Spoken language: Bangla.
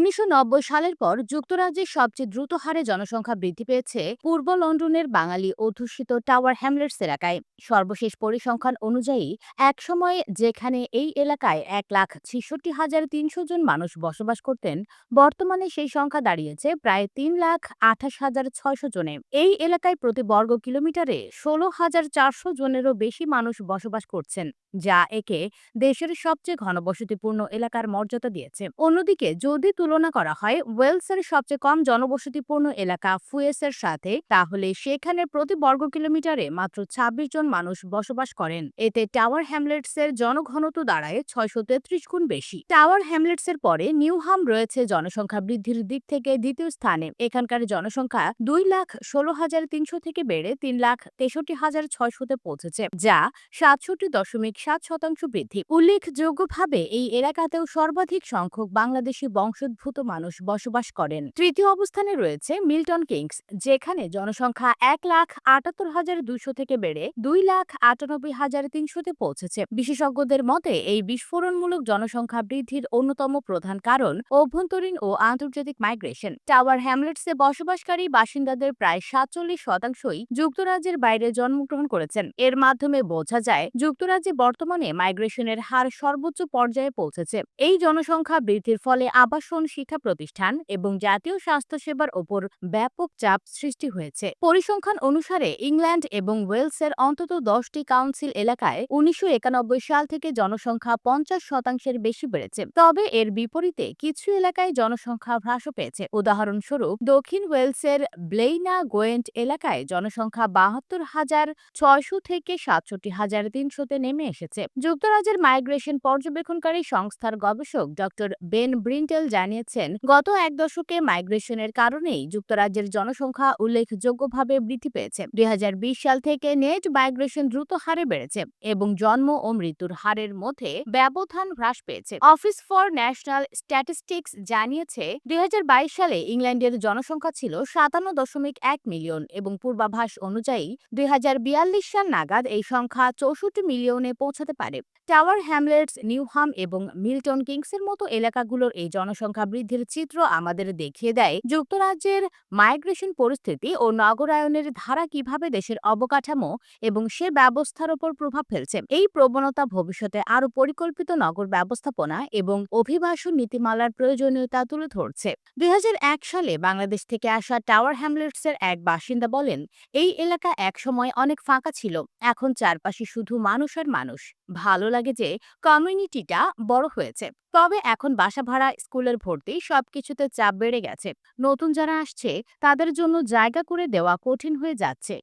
উনিশশো সালের পর যুক্তরাজ্যের সবচেয়ে দ্রুত হারে জনসংখ্যা বৃদ্ধি পেয়েছে পূর্ব লন্ডনের বাঙালি অধ্যুষিত টাওয়ার হ্যামলেটস এলাকায়। সর্বশেষ পরিসংখ্যান অনুযায়ী, একসময় যেখানে এই এলাকায় এক লাখ ছেষট্টি হাজার তিনশো জন মানুষ বসবাস করতেন, বর্তমানে সেই সংখ্যা দাঁড়িয়েছে প্রায় তিন লাখ আঠাশ হাজার ছয়শো জনে। এই এলাকায় প্রতি বর্গ কিলোমিটারে ষোলো হাজার চারশো জনেরও বেশি মানুষ বসবাস করছেন, যা একে দেশের সবচেয়ে ঘনবসতিপূর্ণ এলাকার মর্যাদা দিয়েছে। অন্যদিকে, যদি তুলনা করা হয় ওয়েলসের সবচেয়ে কম জনবসতিপূর্ণ এলাকা ফুয়েসের সাথে। তাহলে সেখানে প্রতি বর্গ কিলোমিটারে মাত্র ২৬ জন মানুষ বসবাস করেন। এতে টাওয়ার হ্যামলেটসের জনঘনত্ব দাঁড়ায় ছয়শো তেত্রিশ গুণ বেশি। টাওয়ার হ্যামলেটসের পরে নিউহাম রয়েছে জনসংখ্যা বৃদ্ধির দিক থেকে দ্বিতীয় স্থানে। এখানকার জনসংখ্যা দুই লাখ ষোলো হাজার তিনশো থেকে বেড়ে তিন লাখ তেষট্টি হাজার ছয়শোতে পৌঁছেছে, যা সাতষট্টি দশমিক সাত শতাংশ বৃদ্ধি। উল্লেখযোগ্যভাবে এই এলাকাতেও সর্বাধিক সংখ্যক বাংলাদেশি বংশোদ্ভূত মানুষ বসবাস করেন। তৃতীয় অবস্থানে রয়েছে মিল্টন কিংস, যেখানে জনসংখ্যা এক লাখ আটাত্তর হাজার দুইশো থেকে বেড়ে দুই লাখ আটানব্বই হাজার তিনশোতে পৌঁছেছে। বিশেষজ্ঞদের মতে, এই বিস্ফোরণমূলক জনসংখ্যা বৃদ্ধির অন্যতম প্রধান কারণ অভ্যন্তরীণ ও আন্তর্জাতিক মাইগ্রেশন। টাওয়ার হ্যামলেটসে বসবাসকারী বাসিন্দাদের প্রায় সাতচল্লিশ শতাংশই যুক্তরাজ্যের বাইরে জন্মগ্রহণ করেছেন। এর মাধ্যমে বোঝা যায়, যুক্তরাজ্যে বর্তমানে মাইগ্রেশনের হার সর্বোচ্চ পর্যায়ে পৌঁছেছে। এই জনসংখ্যা বৃদ্ধির ফলে আবাসন শিক্ষা প্রতিষ্ঠান এবং জাতীয় স্বাস্থ্যসেবার ওপর ব্যাপক চাপ সৃষ্টি হয়েছে। পরিসংখ্যান অনুসারে ইংল্যান্ড এবং ওয়েলসের অন্তত দশটি কাউন্সিল এলাকায় উনিশশো একানব্বই সাল থেকে জনসংখ্যা পঞ্চাশ শতাংশের বেশি বেড়েছে। তবে এর বিপরীতে কিছু এলাকায় জনসংখ্যা হ্রাস পেয়েছে। উদাহরণস্বরূপ, দক্ষিণ ওয়েলসের ব্লেইনা গোয়েন্ট এলাকায় জনসংখ্যা বাহাত্তর হাজার ছয়শো থেকে সাতষট্টি হাজার তিনশোতে নেমে এসেছে। যুক্তরাজ্যের মাইগ্রেশন পর্যবেক্ষণকারী সংস্থার গবেষক ডক্টর বেন ব্রিন্টেল জানিয়েছেন গত এক দশকে মাইগ্রেশনের কারণেই যুক্তরাজ্যের জনসংখ্যা উল্লেখযোগ্যভাবে বৃদ্ধি পেয়েছে। দুই সাল থেকে নেট মাইগ্রেশন দ্রুত হারে বেড়েছে এবং জন্ম ও মৃত্যুর হারের মধ্যে ব্যবধান হ্রাস পেয়েছে। অফিস ফর ন্যাশনাল স্ট্যাটিস্টিক্স জানিয়েছে, দুই সালে ইংল্যান্ডের জনসংখ্যা ছিল সাতান্ন দশমিক এক মিলিয়ন এবং পূর্বাভাস অনুযায়ী দুই হাজার বিয়াল্লিশ সাল নাগাদ এই সংখ্যা চৌষট্টি মিলিয়নে পৌঁছাতে পারে। টাওয়ার হ্যামলেটস, নিউহাম এবং মিল্টন কিংসের মতো এলাকাগুলোর এই জনসংখ্যা বৃদ্ধির চিত্র আমাদের দেখিয়ে দেয়, যুক্তরাজ্যের মাইগ্রেশন পরিস্থিতি ও নগরায়নের ধারা কীভাবে দেশের অবকাঠামো এবং সে ব্যবস্থার ওপর প্রভাব ফেলছে। এই প্রবণতা ভবিষ্যতে আরও পরিকল্পিত নগর ব্যবস্থাপনা এবং অভিবাসন নীতিমালার প্রয়োজনীয়তা তুলে ধরছে। দুই হাজার এক সালে বাংলাদেশ থেকে আসা টাওয়ার হ্যামলেটসের এক বাসিন্দা বলেন, এই এলাকা একসময় অনেক ফাঁকা ছিল, এখন চারপাশে শুধু মানুষ আর মানুষ। ভালো লাগে যে কমিউনিটিটা বড় হয়েছে। তবে এখন বাসা ভাড়া, স্কুলের ভর্তি সবকিছুতে চাপ বেড়ে গেছে। নতুন যারা আসছে, তাদের জন্য জায়গা করে দেওয়া কঠিন হয়ে যাচ্ছে।